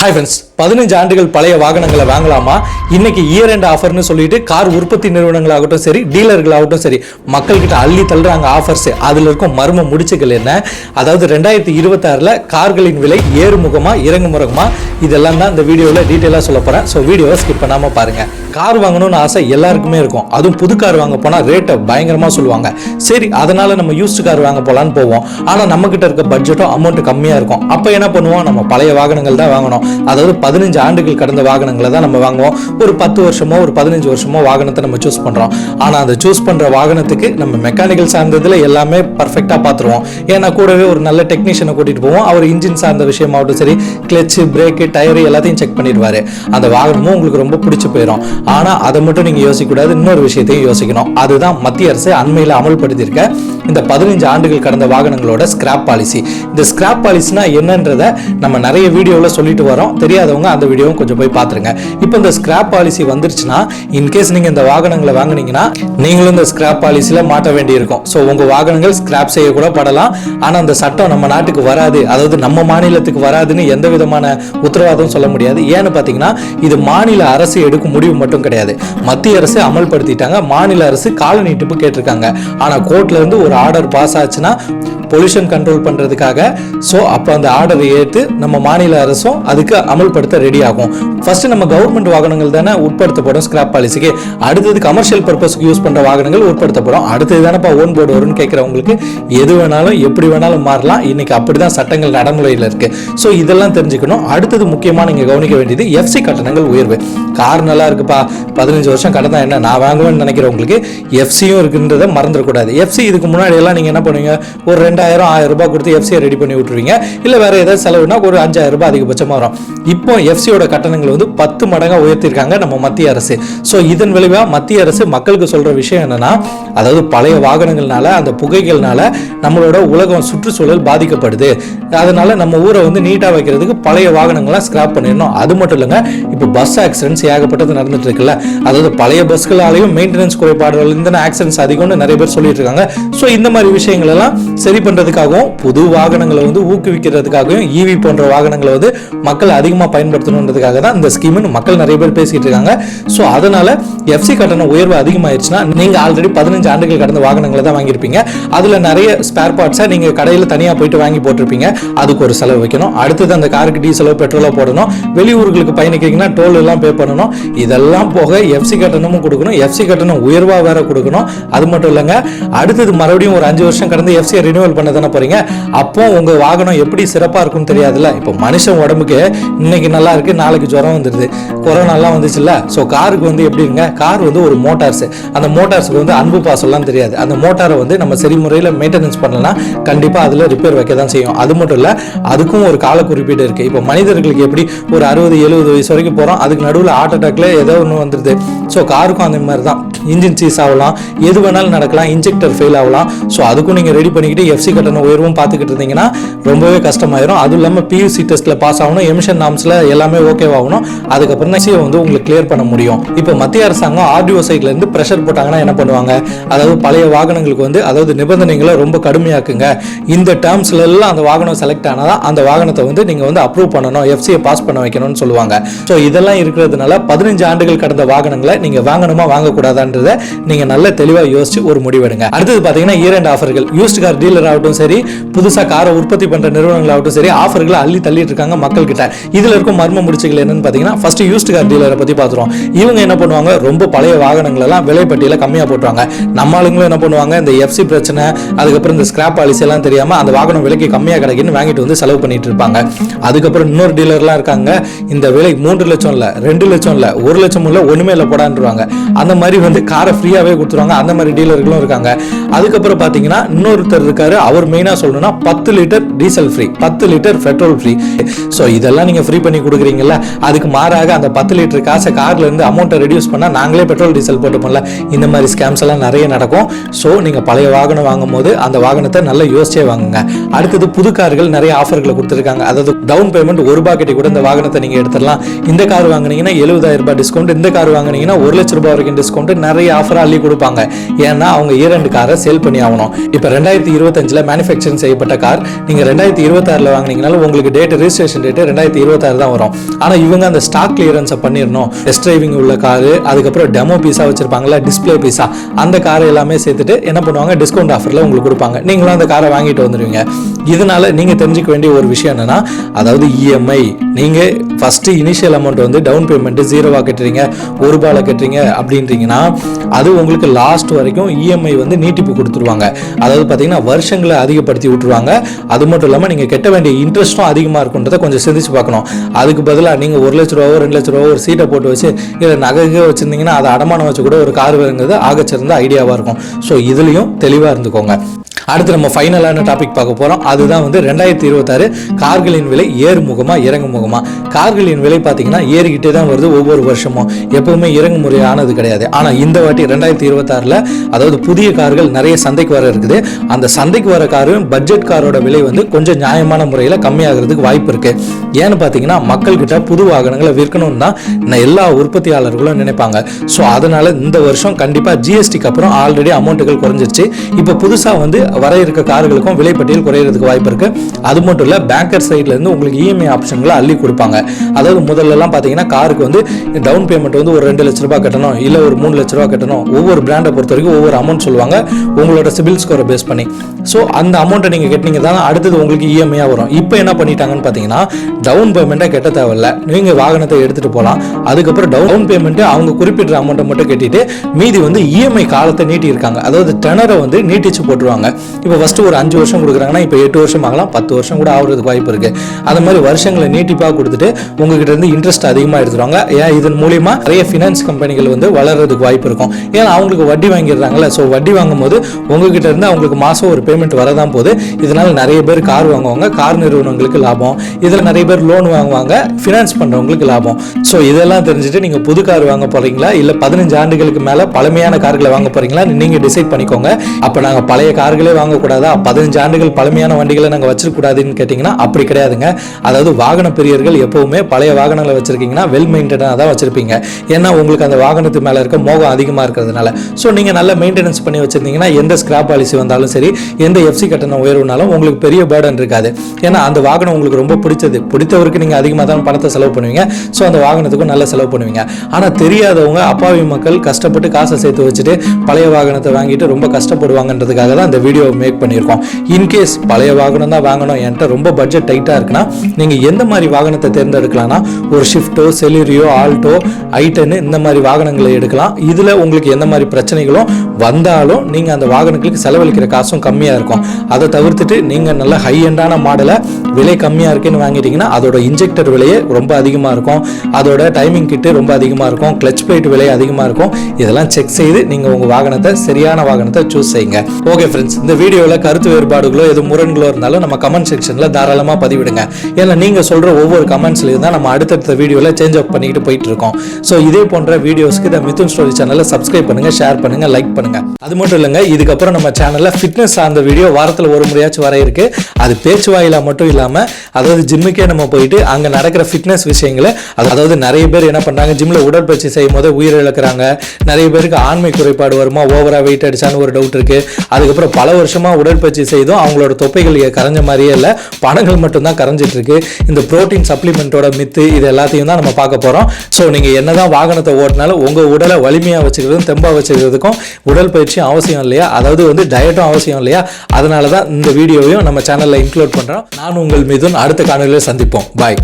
Hi friends பதினஞ்சு ஆண்டுகள் பழைய வாகனங்களை வாங்கலாமா? இன்னைக்கு இயர் எண்ட் ஆஃபர்னு சொல்லிட்டு கார் உற்பத்தி நிறுவனங்களாகட்டும் சரி டீலர்களாகட்டும் சரி மக்கள்கிட்ட அள்ளி தள்ளுறாங்க ஆஃபர்ஸ் அதில் இருக்கும் மர்ம முடிச்சுகள் என்ன? அதாவது ரெண்டாயிரத்தி இருபத்தாறில் கார்களின் விலை ஏறுமுகமாக இறங்குமுகமாக இதெல்லாம் தான் இந்த வீடியோவில் டீட்டெயிலாக சொல்ல போகிறேன் ஸோ வீடியோவை ஸ்கிப் பண்ணாமல் பாருங்கள் கார் வாங்கணும்னு ஆசை எல்லாருக்குமே இருக்கும். அதுவும் புது கார் வாங்க போனால் ரேட்டை பயங்கரமாக சொல்லுவாங்க. சரி அதனால நம்ம யூஸ்டு கார் வாங்க போகலான்னு போவோம். ஆனால் நம்மக்கிட்ட இருக்க பட்ஜெட்டும் அமௌண்ட் கம்மியாக இருக்கும். அப்போ என்ன பண்ணுவோம்? நம்ம பழைய வாகனங்கள் தான் வாங்கணும். அதாவது பதினஞ்சு ஆண்டுகள் கடந்த வாகனங்களை தான் நம்ம வாங்குவோம். ஒரு பத்து வருஷமோ ஒரு பதினஞ்சு வருஷமோ வாகனத்தை நம்ம சூஸ் பண்ணுறோம் ஆனால் அந்த சூஸ் பண்ணுற வாகனத்துக்கு நம்ம மெக்கானிக்கல் சார்ந்ததில் எல்லாமே பர்ஃபெக்டாக பார்த்துருவோம் ஏன்னா கூடவே ஒரு நல்ல டெக்னீஷியனை கூட்டிகிட்டு போவோம். அவர் இன்ஜின் சார்ந்த விஷயமாகட்டும் சரி கிளச்சு பிரேக்கு டயரு எல்லாத்தையும் செக் பண்ணிடுவார். அந்த வாகனமும் உங்களுக்கு ரொம்ப பிடிச்சி போயிடும் ஆனால் அதை மட்டும் நீங்கள் யோசிக்கக்கூடாது. இன்னொரு விஷயத்தையும் யோசிக்கணும். அதுதான் மத்திய அரசு அண்மையில் அமல்படுத்தியிருக்க இந்த பதினஞ்சு ஆண்டுகள் கடந்த வாகனங்களோட ஸ்கிராப் பாலிசி இந்த ஸ்கிராப் பாலிசினா என்னன்றத நம்ம நிறைய வீடியோவில் சொல்லிட்டு வரோம். தெரியாதவங்க அந்த வீடியோவும் கொஞ்சம் போய் பார்த்துருங்க. இப்போ இந்த ஸ்கிராப் பாலிசி வந்துருச்சுன்னா இன்கேஸ் நீங்கள் இந்த வாகனங்களை வாங்குனீங்கன்னா நீங்களும் இந்த ஸ்கிராப் பாலிசியில் மாட்ட வேண்டியிருக்கும். ஸோ உங்கள் வாகனங்கள் ஸ்கிராப் செய்யக்கூட படலாம். ஆனால் அந்த சட்டம் நம்ம நாட்டுக்கு வராது. அதாவது நம்ம மாநிலத்துக்கு வராதுன்னு எந்த விதமான உத்தரவாதம் சொல்ல முடியாது. ஏன்னு பார்த்தீங்கன்னா இது மாநில அரசு எடுக்கும் முடிவு மட்டும் கிடையாது. மத்திய அரசு அமல்படுத்திட்டாங்க. மாநில அரசு கால நீட்டிப்பு கேட்டிருக்காங்க. ஆனால் கோர்ட்ல இருந்து ஒரு ஆர்டர் பாஸ் ஆச்சுன்னா பொல்யூஷன் கண்ட்ரோல் பண்ணுறதுக்காக ஸோ அப்போ அந்த ஆர்டரை ஏற்று நம்ம மாநில அரசும் அதுக்கு அமல்படுத்த ரெடி ஆகும். ஃபர்ஸ்ட் நம்ம கவர்மெண்ட் வாகனங்கள் தானே உட்படுத்தப்படும் ஸ்கிராப் பாலிசிக்கு அடுத்தது கமர்ஷியல் பர்பஸ்க்கு யூஸ் பண்ணுற வாகனங்கள் உட்படுத்தப்படும். அடுத்தது தானேப்பா ஓன் போர்டு வரும்னு கேட்குறவங்களுக்கு எது வேணாலும் எப்படி வேணாலும் மாறலாம். இன்னைக்கு அப்படி தான் சட்டங்கள் நடைமுறையில் இருக்கு. ஸோ இதெல்லாம் தெரிஞ்சுக்கணும். அடுத்தது முக்கியமாக நீங்கள் கவனிக்க வேண்டியது எஃப்சி கட்டணங்கள் உயர்வு. கார் நல்லா இருக்குப்பா. பதினஞ்சு வருஷம் கடந்தா என்ன? நான் வாங்குவேன்னு நினைக்கிறவங்களுக்கு எஃப்சியும் இருக்குன்றதை மறந்துடக்கூடாது. எஃப்சி இதுக்கு முன்னாடி எல்லாம் நீங்கள் என்ன பண்ணுவீங்க? ஒரு ரெண்டு ரெண்டாயிரம் ஆயிரம் ரூபாய் கொடுத்து எஃப்சியை ரெடி பண்ணி விட்டுருவீங்க. இல்லை வேற ஏதாவது செலவுனா ஒரு அஞ்சாயிரம் ரூபாய் அதிகபட்சமாக வரும். இப்போ எஃப்சியோட கட்டணங்கள் வந்து பத்து மடங்காக உயர்த்திருக்காங்க நம்ம மத்திய அரசு. ஸோ இதன் விளைவாக மத்திய அரசு மக்களுக்கு சொல்ற விஷயம் என்னன்னா அதாவது பழைய வாகனங்கள்னால அந்த புகைகள்னால நம்மளோட உலகம் சுற்றுச்சூழல் பாதிக்கப்படுது. அதனால நம்ம ஊரை வந்து நீட்டாக வைக்கிறதுக்கு பழைய வாகனங்கள்லாம் ஸ்கிராப் பண்ணிடணும். அது மட்டும் இல்லைங்க இப்போ பஸ் ஆக்சிடென்ட்ஸ் ஏகப்பட்டது நடந்துட்டு இருக்குல்ல. அதாவது பழைய பஸ்களாலையும் மெயின்டெனன்ஸ் குறைபாடுகள் இந்த ஆக்சிடென்ட்ஸ் அதிகம்னு நிறைய பேர் சொல்லிட்டு இருக்காங்க. ஸோ இந்த மாதிரி விஷயங்கள் எல்லாம் சரி பண்ணுறதுக்காகவும் புது வாகனங்களை வந்து ஊக்குவிக்கிறதுக்காகவும் ஈவி போன்ற வாகனங்களை வந்து மக்கள் அதிகமாக பயன்படுத்தணுன்றதுக்காக தான் இந்த ஸ்கீம்னு மக்கள் நிறைய பேர் பேசிகிட்டு இருக்காங்க. ஸோ அதனால் எஃப்சி கட்டண உயர்வு அதிகமாகிடுச்சுன்னா நீங்கள் ஆல்ரெடி பதினஞ்சு ஆண்டுகள் கடந்த வாகனங்களை தான் வாங்கியிருப்பீங்க. அதில் நிறைய ஸ்பேர் பார்ட்ஸை நீங்கள் கடையில் தனியாக போயிட்டு வாங்கி போட்டிருப்பீங்க. அதுக்கு ஒரு செலவு வைக்கணும். அடுத்தது அந்த காருக்கு டீசலோ பெட்ரோலோ போடணும். வெளியூர்களுக்கு பயணிக்கிறீங்கன்னா டோல் எல்லாம் பே பண்ணணும். இதெல்லாம் போக எஃப்சி கட்டணமும் கொடுக்கணும். எஃப்சி கட்டணம் உயர்வாக வேற கொடுக்கணும். அது மட்டும் இல்லைங்க அடுத்தது மறுபடியும் ஒரு அஞ்சு வருஷம் கடந்து எஃப்சியை ரினியூவல் பண்ண தானே போறீங்க? அப்போ உங்க வாகனம் எப்படி சிறப்பாக இருக்கும்னு தெரியாதுல்ல? இப்போ மனுஷன் உடம்புக்கு இன்னைக்கு நல்லா இருக்கு நாளைக்கு ஜுரம் வந்துடுது கொரோனாலாம் வந்துச்சுல்ல? ஸோ காருக்கு வந்து எப்படிங்க கார் வந்து ஒரு மோட்டார்ஸ். அந்த மோட்டார்ஸுக்கு வந்து அன்பு பாசம்லாம் தெரியாது. அந்த மோட்டாரை வந்து நம்ம சரி முறையில் மெயின்டெனன்ஸ் பண்ணலன்னா கண்டிப்பாக அதில் ரிப்பேர் வைக்க தான் செய்யும். அது மட்டும் இல்லை அதுக்கும் ஒரு கால குறிப்பீடு இருக்கு. இப்போ மனிதர்களுக்கு எப்படி ஒரு அறுபது எழுபது வயசு வரைக்கும் போகிறோம் அதுக்கு நடுவில் ஹார்ட் அட்டாக்ல ஏதோ ஒன்று வந்துடுது ஸோ காருக்கும் அந்த மாதிரி தான் இன்ஜின் சீஸ் ஆகலாம். எது வேணாலும் நடக்கலாம். இன்ஜெக்டர் ஃபெயில் ஆகலாம். ஸோ அதுக்கும் நீங்கள் ரெடி பண்ணிக்கிட்டு எஃப்சி கட்டண உயர்வும் பார்த்துக்கிட்டு இருந்தீங்கன்னா ரொம்பவே கஷ்டமாயிரும். அதுவும் இல்லாமல் பியூசி டெஸ்ட்டில் பாஸ் ஆகணும் எமிஷன் நாம்ஸில் எல்லாமே ஓகே ஆகணும் அதுக்கப்புறம் தான் வந்து உங்களுக்கு கிளியர் பண்ண முடியும். இப்போ மத்திய அரசாங்கம் ஆர்டிஓ சைட்ல இருந்து ப்ரெஷர் போட்டாங்கன்னா என்ன பண்ணுவாங்க? அதாவது பழைய வாகனங்களுக்கு வந்து அதாவது நிபந்தனைகளை ரொம்ப கடுமையாக்குங்க. இந்த டேர்ம்ஸ்ல எல்லாம் அந்த வாகனம் செலக்ட் ஆனாதான் அந்த வாகனத்தை வந்து நீங்க வந்து அப்ரூவ் பண்ணணும் எஃப்சியை பாஸ் பண்ண வைக்கணும்னு சொல்லுவாங்க. ஸோ இதெல்லாம் இருக்கிறதுனால பதினஞ்சு ஆண்டுகள் கடந்த வாகனங்களை நீங்க வாங்கணுமா வாங்கக்கூடாதான்றத நீங்க நல்ல தெளிவா யோசிச்சு ஒரு முடிவெடுங்க. அடுத்தது பாத்தீங்கன்னா இரண்டு ஆஃபர்கள் யூஸ்ட் கார் டீலர் ஆகட்டும் சரி புதுசா காரை உற்பத்தி பண்ற நிறுவனங்கள் ஆகட்டும் சரி ஆஃபர்களை அள்ளி தள்ளிட்டு இருக்காங்க மக்கள் கிட்ட இதுல இருக்கும் மர்ம முடிச்சுகள் என்னன்னு பாத்தீங்கன்னா ஃபர்ஸ்ட் யூஸ்ட் கார் டீலரை பத்தி பார்த்துருவோம் இவங்க என்ன பண்ணுவாங்க? ரொம்ப பழைய வாகனங்கள் எல்லாம் விலை கம்மியா போட்டுருவாங்க. நம்ம ஆளுங்களும் என்ன பண்ணுவாங்க? இந்த எஃப்சி பிரச்சனை அதுக்கப்புறம் இந்த ஸ்கிராப் பாலிசி எல்லாம் தெரியாம அந்த வாகனம் விலைக்கு கம்மியா கிடைக்குன்னு வாங்கிட்டு வந்து செலவு பண்ணிட்டு இருப்பாங்க. அதுக்கப்புறம் இன்னொரு டீலர்லாம் இருக்காங்க. இந்த விலை மூன்று லட்சம் இல்ல ரெண்டு லட்சம் இல்ல ஒரு லட்சம் இல்ல ஒண்ணுமே இல்ல போடான்ருவாங்க. அந்த மாதிரி வந்து காரை ஃப்ரீயாவே கொடுத்துருவாங்க. அந்த மாதிரி டீலர்களும் இருக்காங்க. அதுக்கப்புறம் பாத்தீங்கன்னா இன்னொருத்தர் இருக்காரு அவர் மெயினாக சொல்லணும்னா பத்து லிட்டர் டீசல் ஃப்ரீ பத்து லிட்டர் பெட்ரோல் ஃப்ரீ ஸோ இதெல்லாம் நீங்கள் ஃப்ரீ பண்ணி கொடுக்குறீங்கல்ல அதுக்கு மாறாக அந்த பத்து லிட்டர் காசை கார்லேருந்து அமௌண்ட்டை ரெடியூஸ் பண்ணால் நாங்களே பெட்ரோல் டீசல் போட்டுப்போம்ல. இந்த மாதிரி ஸ்கேம்ஸ் எல்லாம் நிறைய நடக்கும். ஸோ நீங்கள் பழைய வாகனம் வாங்கும் போது அந்த வாகனத்தை நல்லா யோசிச்சே வாங்குங்க. அடுத்தது புது கார்கள் நிறைய ஆஃபர்களை கொடுத்துருக்காங்க. அதாவது டவுன் பேமெண்ட் ஒரு ரூபாய் கட்டி கூட இந்த வாகனத்தை நீங்கள் எடுத்துடலாம். இந்த கார் வாங்குனீங்கன்னா எழுபதாயிரம் ரூபாய் டிஸ்கவுண்ட் இந்த கார் வாங்குனீங்கன்னா ஒரு லட்ச ரூபாய் வரைக்கும் டிஸ்கவுண்ட் நிறைய ஆஃபர் அள்ளி கொடுப்பாங்க. ஏன்னா அவங்க இரண்டு காரை சேல் பண்ணி ஆகணும். இப்போ ரெண்டாயிரத்தி இருபத்தஞ்சில் மேனுஃபேக்சரிங் செய்யப்பட்ட கார் நீங்கள் ரெண்டாயிரத்தி இருபத்தாறில் வாங்கினீங்கனாலும் உங்களுக்கு டேட் ரிஜிஸ்ட்ரேஷன் டேட் ரெண்டாயிரத்தி இருபத்தாறு தான் வரும். ஆனால் இவங்க அந்த ஸ்டாக் கிளியரன்ஸை பண்ணிடணும். டெஸ்ட் டிரைவிங் உள்ள காரு அதுக்கப்புறம் டெமோ பீஸா வச்சிருப்பாங்களா டிஸ்பிளே பீஸா அந்த கார் எல்லாமே சேர்த்துட்டு என்ன பண்ணுவாங்க? டிஸ்கவுண்ட் ஆஃபரில் உங்களுக்கு கொடுப்பாங்க. நீங்களும் அந்த காரை வாங்கிட்டு வந்துடுவீங்க இதனால நீங்கள் தெரிஞ்சுக்க வேண்டிய ஒரு விஷயம் என்னன்னா அதாவது இஎம்ஐ நீங்கள் ஃபஸ்ட்டு இனிஷியல் அமௌண்ட் வந்து டவுன் பேமெண்ட்டு ஜீரோவாக கட்டுறீங்க. ஒரு ரூபாயில் கட்டுறீங்க அப்படின்றீங்கன்னா அது உங்களுக்கு லாஸ்ட் வரைக்கும் இஎம்ஐ வந்து நீட்டிப்பு கொடுத்துருவாங்க. அதாவது பார்த்தீங்கன்னா வருஷங்களை அதிகப்படுத்தி விட்டுருவாங்க. அது மட்டும் இல்லாமல் நீங்கள் கட்ட வேண்டிய இன்ட்ரெஸ்ட்டும் அதிகமாக இருக்குன்றதை கொஞ்சம் சிந்திச்சு பார்க்கணும். அதுக்கு பதிலாக நீங்கள் ஒரு லட்ச ரூபாவோ ரெண்டு லட்ச ரூபாவோ ஒரு சீட்டை போட்டு வச்சு இல்லை நகைக்கு வச்சுருந்தீங்கன்னா அதை அடமானம் வச்சு கூட ஒரு கார் வருங்கிறது ஆகச்சிறந்த ஐடியாவாக இருக்கும். ஸோ இதுலேயும் தெளிவாக இருந்துக்கோங்க. அடுத்து நம்ம ஃபைனலான டாபிக் பார்க்க போகிறோம் அதுதான் வந்து ரெண்டாயிரத்தி இருபத்தாறு கார்களின் விலை ஏறுமுகமா இறங்குமுகமாக கார்களின் விலை பார்த்தீங்கன்னா ஏறிக்கிட்டே தான் வருது ஒவ்வொரு வருஷமும். எப்பவுமே இறங்கு முறை ஆனது கிடையாது. ஆனால் இந்த வாட்டி ரெண்டாயிரத்தி இருபத்தாறில் அதாவது புதிய கார்கள் நிறைய சந்தைக்கு வர இருக்குது. அந்த சந்தைக்கு வர காரும் பட்ஜெட் காரோட விலை வந்து கொஞ்சம் நியாயமான முறையில் கம்மியாகிறதுக்கு வாய்ப்பு இருக்கு. ஏன்னு பார்த்தீங்கன்னா மக்கள்கிட்ட புது வாகனங்களை விற்கணும்னு தான் எல்லா உற்பத்தியாளர்களும் நினைப்பாங்க. ஸோ அதனால இந்த வருஷம் கண்டிப்பாக ஜிஎஸ்டிக்கு அப்புறம் ஆல்ரெடி அமௌண்ட்டுகள் குறைஞ்சிருச்சு. இப்போ புதுசாக வந்து வர இருக்க கார்களுக்கும் விலைப்பட்டியல் குறையிறதுக்கு வாய்ப்பு இருக்கு. அது மட்டும் இல்லை பேங்கர் சைட்ல இருந்து உங்களுக்கு இஎம்ஐ ஆப்ஷன்களை அள்ளி கொடுப்பாங்க. அதாவது முதல்லலாம் பார்த்தீங்கன்னா காருக்கு வந்து டவுன் பேமெண்ட் வந்து ஒரு ரெண்டு லட்ச ரூபாய் கட்டணும் இல்லை ஒரு மூணு லட்ச ரூபாய் கட்டணும். ஒவ்வொரு பிராண்டை பொறுத்த வரைக்கும் ஒவ்வொரு அமௌண்ட் சொல்லுவாங்க. உங்களோட சிபில் ஸ்கோரை பேஸ் பண்ணி. ஸோ அந்த அமௌண்ட்டை நீங்கள் கட்டினீங்க தான் அடுத்தது உங்களுக்கு இஎம்ஐயாக வரும். இப்போ என்ன பண்ணிட்டாங்கன்னு பார்த்தீங்கன்னா டவுன் பேமெண்ட்டை கட்ட தேவையில்ல. நீங்கள் வாகனத்தை எடுத்துகிட்டு போகலாம் அதுக்கப்புறம் டவுன் பேமெண்ட்டு அவங்க குறிப்பிட்ட அமௌண்ட்டை மட்டும் கட்டிட்டு மீதி வந்து இஎம்ஐ காலத்தை நீட்டி இருக்காங்க அதாவது டெனரை வந்து நீட்டிச்சு போட்டுருவாங்க. இப்போ ஃபஸ்ட்டு ஒரு அஞ்சு வருஷம் கொடுக்குறாங்கன்னா இப்போ எட்டு வருஷம் ஆகலாம் பத்து வருஷம் கூட ஆகுறதுக்கு வாய்ப்பு இருக்குது அது மாதிரி வருஷங்களை நீட்டிப்பாக கொடுத்துட்டு உங்ககிட்ட இருந்து இன்ட்ரெஸ்ட் அதிகமாக எடுத்துருவாங்க. ஏன்? இதன் மூலியமா நிறைய ஃபினான்ஸ் கம்பெனிகள் வந்து வளர்றதுக்கு வாய்ப்பு இருக்கும். ஏன்னா அவங்களுக்கு வட்டி வாங்கிடுறாங்கல்ல. ஸோ வட்டி வாங்கும்போது உங்ககிட்ட இருந்து அவங்களுக்கு மாதம் ஒரு பேமெண்ட் வரதான் போகுது. இதனால நிறைய பேர் கார் வாங்குவாங்க. கார் நிறுவனங்களுக்கு லாபம். இதில் நிறைய பேர் லோன் வாங்குவாங்க. ஃபினான்ஸ் பண்ணுறவங்களுக்கு லாபம். ஸோ இதெல்லாம் தெரிஞ்சுட்டு நீங்கள் புது கார் வாங்க போறீங்களா? இல்லை பதினஞ்சு ஆண்டுகளுக்கு மேலே பழமையான கார்களை வாங்க போறீங்களா? நீங்கள் டிசைட் பண்ணிக்கோங்க. அப்போ நாங்கள் பழைய கார்களே வாங்கக்கூடாதா? பதினஞ்சு ஆண்டுகள் பழமையான வண்டிகளை நாங்கள் வச்சிருக்கூடாதுன்னு கேட்டிங்கன்னா அப்படி கிடையாதுங்க. அதாவது வாகன பிரியர்கள் எப்பவுமே பழைய வாகனங்களை வச்சிருக்கீங்கன்னா வெல் மெயின்டெனாக தான் வச்சிருப்பீங்க. ஏன்னா உங்களுக்கு அந்த வாகனத்து மேலே இருக்க மோகம் அதிகமாக இருக்கிறதுனால. ஸோ நீங்கள் நல்ல மெயின்டெனன்ஸ் பண்ணி வச்சிருந்தீங்கன்னா எந்த ஸ்கிராப் பாலிசி வந்தாலும் சரி எந்த எஃப்சி கட்டணம் உயர்வுனாலும் உங்களுக்கு பெரிய பேர்டன் இருக்காது. ஏன்னா அந்த வாகனம் உங்களுக்கு ரொம்ப பிடிச்சது. பிடித்தவருக்கு நீங்கள் அதிகமாக தான் பணத்தை செலவு பண்ணுவீங்க. ஸோ அந்த வாகனத்துக்கும் நல்ல செலவு பண்ணுவீங்க. ஆனால் தெரியாதவங்க அப்பாவி மக்கள் கஷ்டப்பட்டு காசை சேர்த்து வச்சுட்டு பழைய வாகனத்தை வாங்கிட்டு ரொம்ப கஷ்டப்படுவாங்கன்றதுக்காக தான் இந்த வீடியோ மேக் பண்ணியிருக்கோம். இன்கேஸ் பழைய வாகனம் தான் வாங்கணும் என்கிட்ட ரொம்ப பட்ஜெட் டைட்டாக இருக்குன்னா நீங்கள் எந்த மாதிரி வாகனத்தை தேர்ந்தெடுக்கலாம்னா ஒரு ஷிஃப்ட்டோ செலிரியோ ஆல்டோ ஐட்டனு இந்த மாதிரி வாகனங்களை எடுக்கலாம். இதில் உங்களுக்கு எந்த மாதிரி பிரச்சனைகளும் வந்தாலும் நீங்கள் அந்த வாகனங்களுக்கு செலவழிக்கிற காசும் கம்மியாக இருக்கும். அதை தவிர்த்துட்டு நீங்கள் நல்ல ஹை எண்டான மாடலை விலை கம்மியாக இருக்குன்னு வாங்கிட்டீங்கன்னா அதோட இன்ஜெக்டர் விலையே ரொம்ப அதிகமாக இருக்கும். அதோட டைமிங் கிட்டு ரொம்ப அதிகமாக இருக்கும். கிளச் பிளேட் விலை அதிகமாக இருக்கும். இதெல்லாம் செக் செய்து நீங்கள் உங்கள் வாகனத்தை சரியான வாகனத்தை சூஸ் செய்யுங்க. ஓகே ஃப்ரெண்ட்ஸ் இந்த வீடியோவில் கருத்து வேறுபாடுகளோ எது முரண்களோ இருந்தாலும் நம்ம கமெண்ட் செக்ஷனில் தாராளமாக பதிவிடுங்க. ஏன்னா நீங்கள் சொல்கிற ஒவ்வொரு கமெண்ட்ஸ்லையும் தான் நம்ம அடுத்தடுத்த வீடியோவில் சேஞ்ச் அப் பண்ணிக்கிட்டு போயிட்டு இருக்கோம் ஸோ இதே போன்ற வீடியோஸ்க்கு இந்த மிதுன் ஸ்டோரி சேனலை சப்ஸ்கிரைப் பண்ணுங்கள் ஷேர் பண்ணுங்கள் லைக் பண்ணுங்கள் அது மட்டும் இல்லைங்க இதுக்கப்புறம் நம்ம சேனலில் ஃபிட்னஸ் சார்ந்த வீடியோ வாரத்தில் ஒரு முறையாச்சும் வர இருக்கு. அது பேச்சு வாயிலாக மட்டும் இல்லாமல் அதாவது ஜிம்முக்கே நம்ம போயிட்டு அங்கே நடக்கிற ஃபிட்னஸ் விஷயங்களை அதாவது நிறைய பேர் என்ன பண்ணுறாங்க ஜிம்மில் உடற்பயிற்சி செய்யும் போது உயிரிழக்கிறாங்க. நிறைய பேருக்கு ஆண்மை குறைபாடு வருமா ஓவராக வெயிட் அடிச்சான்னு ஒரு டவுட் இருக்குது அதுக்கப்புறம் பல வருஷமாக உடற்பயிற்சி செய்தும். அவங்களோட தொப்பைகள் கரைஞ்ச மாதிரியே இல்லை. பணங்கள் மட்டும்தான் கரைஞ்சிட்டு இருக்கு இந்த புரோட்டீன் சப்ளிமெண்ட்டோட மித்து இது எல்லாத்தையும் தான் நம்ம பார்க்க போகிறோம் ஸோ நீங்க என்னதான் வாகனத்தை ஓட்டினாலும் உங்கள் உடலை வலிமையாக வச்சுக்கிறதும் தெம்பாக வச்சுக்கிறதுக்கும் உடற்பயிற்சியும் அவசியம் இல்லையா? அதாவது வந்து டயட்டும் அவசியம் இல்லையா? அதனால தான் இந்த வீடியோவையும் நம்ம சேனலில் இன்க்ளூட் பண்ணுறோம் நான் உங்கள் மீதும் அடுத்த காணொலியில் சந்திப்போம். பாய்